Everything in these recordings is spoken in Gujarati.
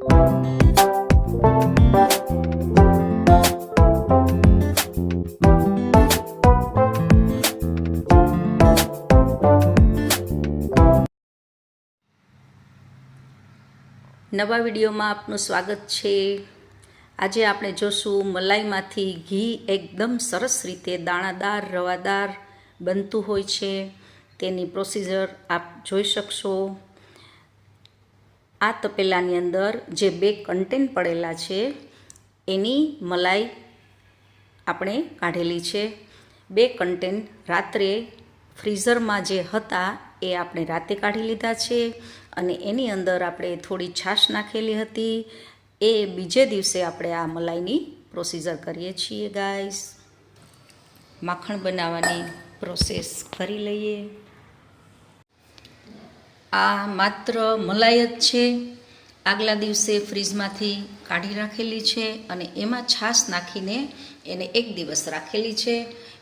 નવા વિડીયોમાં આપનું સ્વાગત છે. આજે આપણે જોશું મલાઈમાંથી ઘી એકદમ સરસ રીતે દાણાદાર, રવાદાર બનતું હોય છે. તેની પ્રોસીજર આપ જોઈ શકશો. આ તપેલાની અંદર જે બે કન્ટેન પડેલા છે, એની મલાઈ આપણે કાઢેલી છે. બે કન્ટેન રાત્રે ફ્રીઝરમાં જે હતા, એ આપણે રાતે કાઢી લીધા છે અને એની અંદર આપણે થોડી છાશ નાખેલી હતી. એ બીજે દિવસે આપણે આ મલાઈની પ્રોસીજર કરીએ છીએ ગાઈસ માખણ બનાવવાની પ્રોસેસ કરી લઈએ. આ માત્ર મલાઈ જ છે. આગલા દિવસે ફ્રીજમાંથી કાઢી રાખેલી છે અને એમાં છાશ નાખીને એને એક દિવસ રાખેલી છે.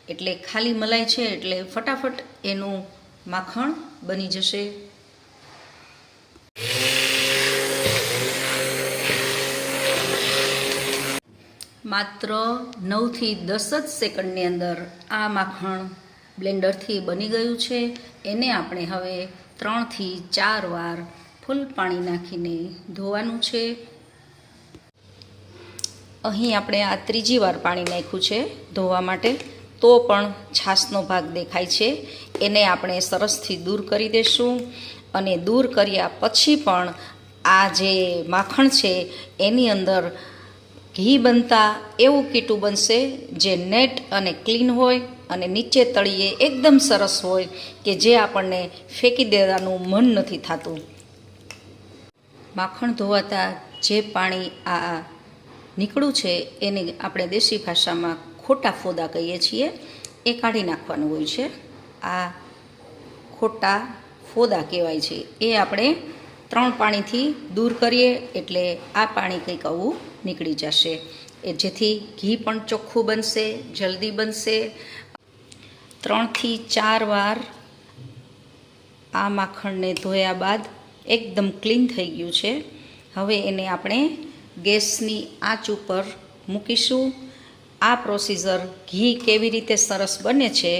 એટલે ખાલી મલાઈ છે એટલે ફટાફટ એનું માખણ બની જશે. માત્ર નવથી દસ જ સેકન્ડની અંદર આ માખણ બ્લેન્ડરથી બની ગયું છે. એને આપણે હવે ત્રણથી ચાર વાર ફૂલ પાણી નાખીને ધોવાનું છે. અહીં આપણે આ ત્રીજી વાર પાણી નાખ્યું છે ધોવા માટે. તો પણ છાશનો ભાગ દેખાય છે. એને આપણે સરસથી દૂર કરી દઈશું અને દૂર કર્યા પછી પણ આ જે માખણ છે એની અંદર ઘી બનતા એવું કીટું બનશે જે નેટ અને ક્લીન હોય. અને નીચે તળીએ એકદમ સરસ હોય કે જે આપણને ફેંકી દેવાનું મન નથી થતું. માખણ ધોવાતા જે પાણી આ નીકળ્યું છે એને આપણે દેશી ભાષામાં ખોટા ફોદા કહીએ છીએ, એ કાઢી નાખવાનું હોય છે. આ ખોટા ફોદા કહેવાય છે. એ આપણે ત્રણ પાણીથી દૂર કરીએ એટલે આ પાણી કંઈક આવું નીકળી જશે. એ જેથી ઘી પણ ચોખ્ખું બનશે, જલ્દી બનશે ત્રણથી ચાર વાર આ માખણને ધોયા બાદ એકદમ ક્લીન થઈ ગયું છે. હવે એને આપણે ગેસની આંચ ઉપર મૂકીશું. આ પ્રોસીજર ઘી કેવી રીતે સરસ બને છે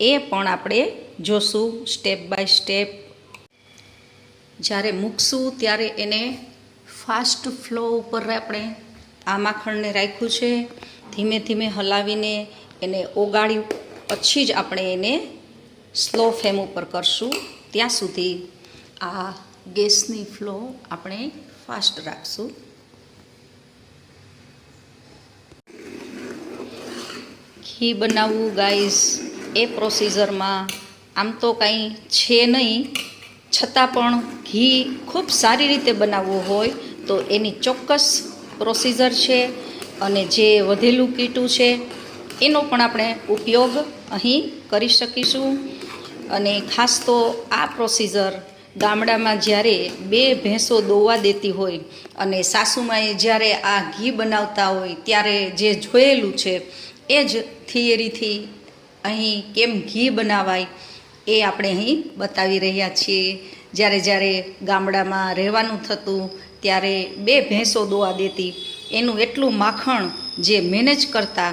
એ પણ આપણે જોશું સ્ટેપ બાય સ્ટેપ. જ્યારે મૂકશું ત્યારે એને ફાસ્ટ ફ્લો ઉપર આપણે આ માખણને રાખ્યું છે. ધીમે ધીમે હલાવીને એને ઓગાળી પછી જ આપણે એને સ્લો ફ્લેમ ઉપર કરશું. ત્યાં સુધી આ ગેસની ફ્લો આપણે ફાસ્ટ રાખશું. ઘી બનાવવું ગાઈઝ એ પ્રોસીજરમાં આમ તો કાંઈ છે નહીં. છતાં પણ ઘી ખૂબ સારી રીતે બનાવવું હોય તો એની ચોક્કસ પ્રોસીજર છે અને જે વધેલું કીટું છે એનો પણ આપણે ઉપયોગ અહીં કરી શકીશું. અને ખાસ તો આ પ્રોસીજર ગામડામાં જ્યારે બે ભેંસો દોવા દેતી હોય અને સાસુમાએ જ્યારે આ ઘી બનાવતા હોય ત્યારે જે જોયેલું છે, એ જ થિયરીથી અહીં કેમ ઘી બનાવાય એ આપણે અહીં બતાવી રહ્યા છીએ. જ્યારે જ્યારે ગામડામાં રહેવાનું થતું ત્યારે બે ભેંસો દોવા દેતી, એનું એટલું માખણ જે મેનેજ કરતા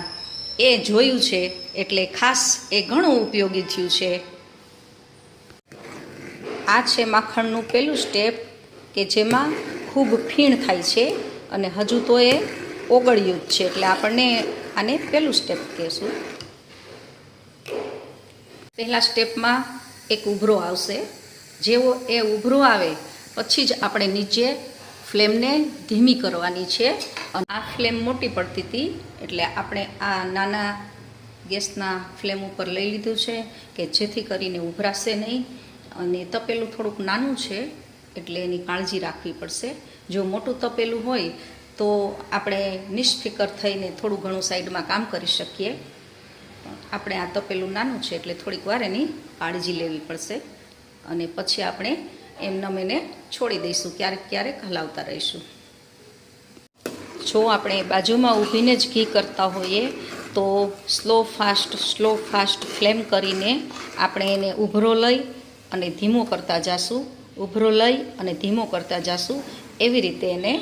એ જોયું છે એટલે ખાસ એ ઘણું ઉપયોગી થયું છે. આ છે માખણનું પહેલું સ્ટેપ કે જેમાં ખૂબ ફીણ થાય છે અને હજુ તો એ ઓગળ્યું જ છે એટલે આપણને આને પહેલું સ્ટેપ કહેશું. પહેલા સ્ટેપમાં એક ઉભરો આવશે. જેવો એ ઉભરો આવે, પછી જ આપણે નીચે ફ્લેમને ધીમી કરવાની છે. અને આ ફ્લેમ મોટી પડતી હતી, એટલે આપણે આ નાના ગેસના ફ્લેમ ઉપર લઈ લીધું છે, કે જેથી કરીને ઉભરાશે નહીં. અને તપેલું થોડુંક નાનું છે, એટલે એની કાળજી રાખવી પડશે. જો મોટું તપેલું હોય, તો આપણે નિષ્ફિકર થઈને થોડું ઘણું સાઈડમાં કામ કરી શકીએ. આપણે આ તપેલું નાનું છે, એટલે થોડીક વાર એની કાળજી લેવી પડશે. અને પછી આપણે એમનેમ એને છોડી દઈશું, ક્યારેક ક્યારેક હલાવતા રહીશું. જો આપણે બાજુમાં ઊભીને જ ઘી કરતા હોઈએ, તો slow fast slow fast flame કરીને આપણે એને ઉભરો લઈ અને ધીમો કરતા જાશું, ઉભરો લઈ અને ધીમો કરતા જાશું, એવી રીતે એને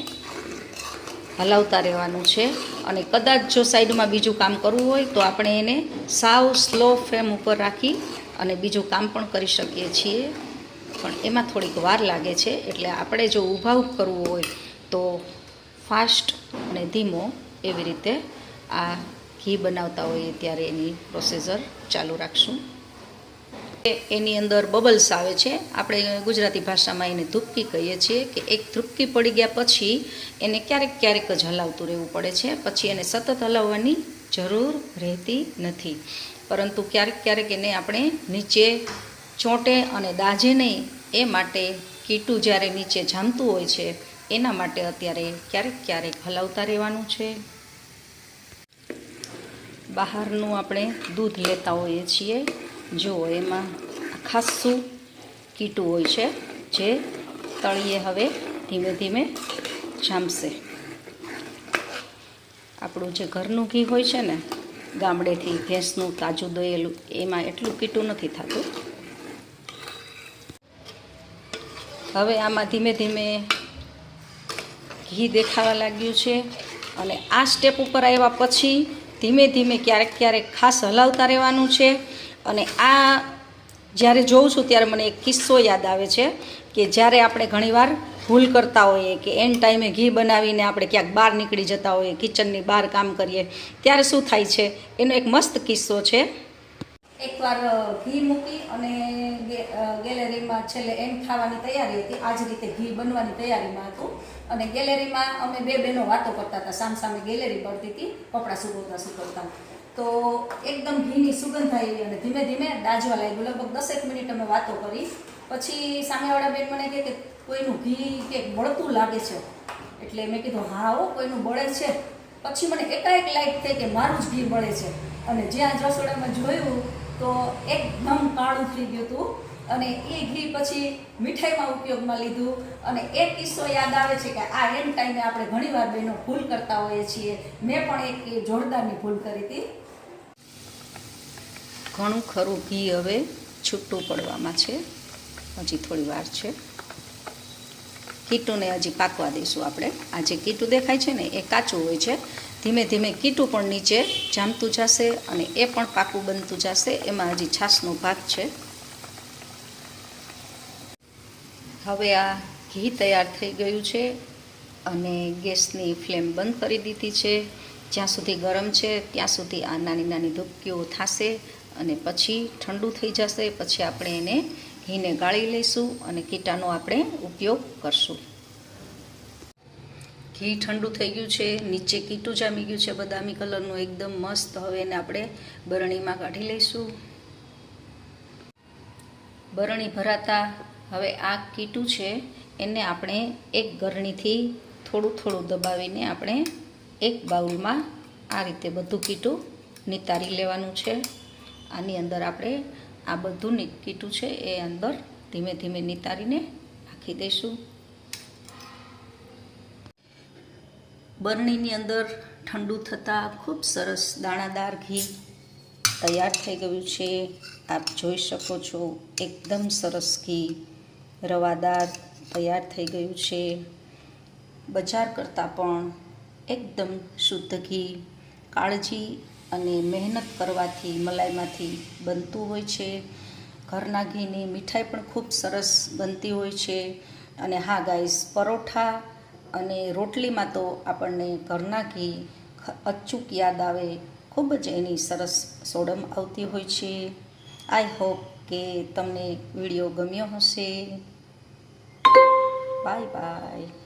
હલાવતા રહેવાનું છે. અને કદાચ જો સાઈડમાં બીજું કામ કરવું હોય, તો આપણે એને સાવ સ્લો ફ્લેમ ઉપર રાખી અને બીજું કામ પણ કરી શકીએ છીએ. પણ એમાં થોડીક વાર લાગે છે એટલે આપણે જો ઊભા કરવું હોય તો ફાસ્ટ અને ધીમો એવી રીતે આ ઘી બનાવતા હોઈએ ત્યારે એની પ્રોસેસર ચાલુ રાખશું. એની અંદર બબલ્સ આવે છે. આપણે ગુજરાતી ભાષામાં એને ધૂપકી કહીએ છીએ કે એક ધૂપકી પડી ગયા પછી એને ક્યારેક ક્યારેક જ હલાવતું રહેવું પડે છે. પછી એને સતત હલાવવાની જરૂર રહેતી નથી. પરંતુ ક્યારેક ક્યારેક એને આપણે નીચે ચોંટે અને દાજે નહીં, એ માટે કીટું જ્યારે નીચે જામતું હોય છે, એના માટે અત્યારે ક્યારેક ક્યારેક હલાવતા રહેવાનું છે. બહારનું આપણે દૂધ લેતા હોઈએ છીએ. જો એમાં ખાસું કીટું હોય છે, જે તળીએ હવે ધીમે ધીમે જામશે. આપણું જે ઘરનું ઘી હોય છે ને, ગામડેથી ભેંસનું તાજું દોયેલું, એમાં એટલું કીટું નથી થતું. હવે આમાં ધીમે ધીમે ઘી દેખાવા લાગ્યું છે અને આ સ્ટેપ ઉપર આવ્યા પછી ધીમે ધીમે ક્યારેક ક્યારેક ખાસ હલાવતા રહેવાનું છે. અને આ જ્યારે જોઉં છું ત્યારે મને એક કિસ્સો યાદ આવે છે કે જ્યારે આપણે ઘણીવાર ભૂલ કરતા હોઈએ કે એન ટાઈમે ઘી બનાવીને આપણે ક્યાંક બહાર નીકળી જતા હોઈએ કિચનની બહાર કામ કરીએ, ત્યારે શું થાય છે? એનો એક મસ્ત કિસ્સો છે. એકવાર ઘી મૂકી અને ગેલેરીમાં છેલ્લે એમ ખાવાની તૈયારી હતી. આ જ રીતે ઘી બનવાની તૈયારીમાં હતું. અને ગેલેરીમાં અમે બે બહેનો વાતો કરતા હતા. સામ સામે ગેલેરી પડતી હતી, કપડાં સુકવતા સુકવતા. તો એકદમ ઘીની સુગંધ આવી અને ધીમે ધીમે દાજવા લાગ્યું. લગભગ દસેક મિનિટ અમે વાતો કરી. પછી સામેવાળા બેન મને કહે કે, કોઈનું ઘી કે બળતું લાગે છે. એટલે મેં કીધું, હા હો, કોઈનું બળે છે. પછી મને એકાએક લાઈટ થઈ કે, મારું જ ઘી બળે છે. અને જ્યાં રસોડામાં જોયું તો એકદમ કાળું થઈ ગયું હતું અને એ ઘી પછી મીઠાઈમાં ઉપયોગમાં લીધું. અને એક કિસ્સો યાદ આવે છે કે આ એન ટાઈમે આપણે ઘણીવાર બહેનો ભૂલ કરતા હોઈએ છીએ. મેં પણ એક એ જોરદારની ભૂલ કરી હતી. ઘણું ખરું ઘી હવે છૂટું પડવામાં છે. હજી થોડી વાર છે. કીટુને હજી પાકવા દઈશું આપણે. આ જે કીટું દેખાય છે ને, એ કાચું હોય છે. ધીમે ધીમે કીટું પણ નીચે જામતું જશે અને એ પણ પાકું બનતું જશે. એમાં હજી છાશનો ભાગ છે. હવે આ ઘી તૈયાર થઈ ગયું છે અને ગેસની ફ્લેમ બંધ કરી દીધી છે. જ્યાં સુધી ગરમ છે, ત્યાં સુધી આ નાની નાની ધુપકીઓ થશે અને પછી ઠંડુ થઈ જશે. પછી આપણે એને ઘીને ગાળી લઈશું અને કીટાનો આપણે ઉપયોગ કરશું. ઘી ઠંડુ થઈ ગયું છે, નીચે કીટું જામી ગયું છે, બદામી કલરનું એકદમ મસ્ત. હવે એને આપણે બરણીમાં કાઢી લઈશું. બરણી ભરાતા હવે આ કીટું છે, એને આપણે એક ગરણીથી થોડું થોડું દબાવીને આપણે એક બાઉલમાં આ રીતે બધું કીટું નિતારી લેવાનું છે. આની અંદર આપણે આ બધું કીટું છે, એ અંદર ધીમે ધીમે નિતારીને આખી દઈશું. બરણીની અંદર ઠંડુ થતાં ખૂબ સરસ દાણાદાર ઘી તૈયાર થઈ ગયું છે. આપ જોઈ શકો છો, એકદમ સરસ ઘી રવાદાર તૈયાર થઈ ગયું છે. બજાર કરતાં પણ એકદમ શુદ્ધ ઘી કાળજી અને મહેનત કરવાથી મલાઈમાંથી બનતું હોય છે. ઘરના ઘીની મીઠાઈ પણ ખૂબ સરસ બનતી હોય છે. અને હા, ગાઈસ, પરોઠા અને રોટલીમાં તો આપણને ઘરના ઘી, અચૂક યાદ આવે, ખૂબ જ એની સરસ સોડમ આવતી હોય છે. આઈ હોપ કે તમને વીડિયો ગમ્યો હશે. Bye bye.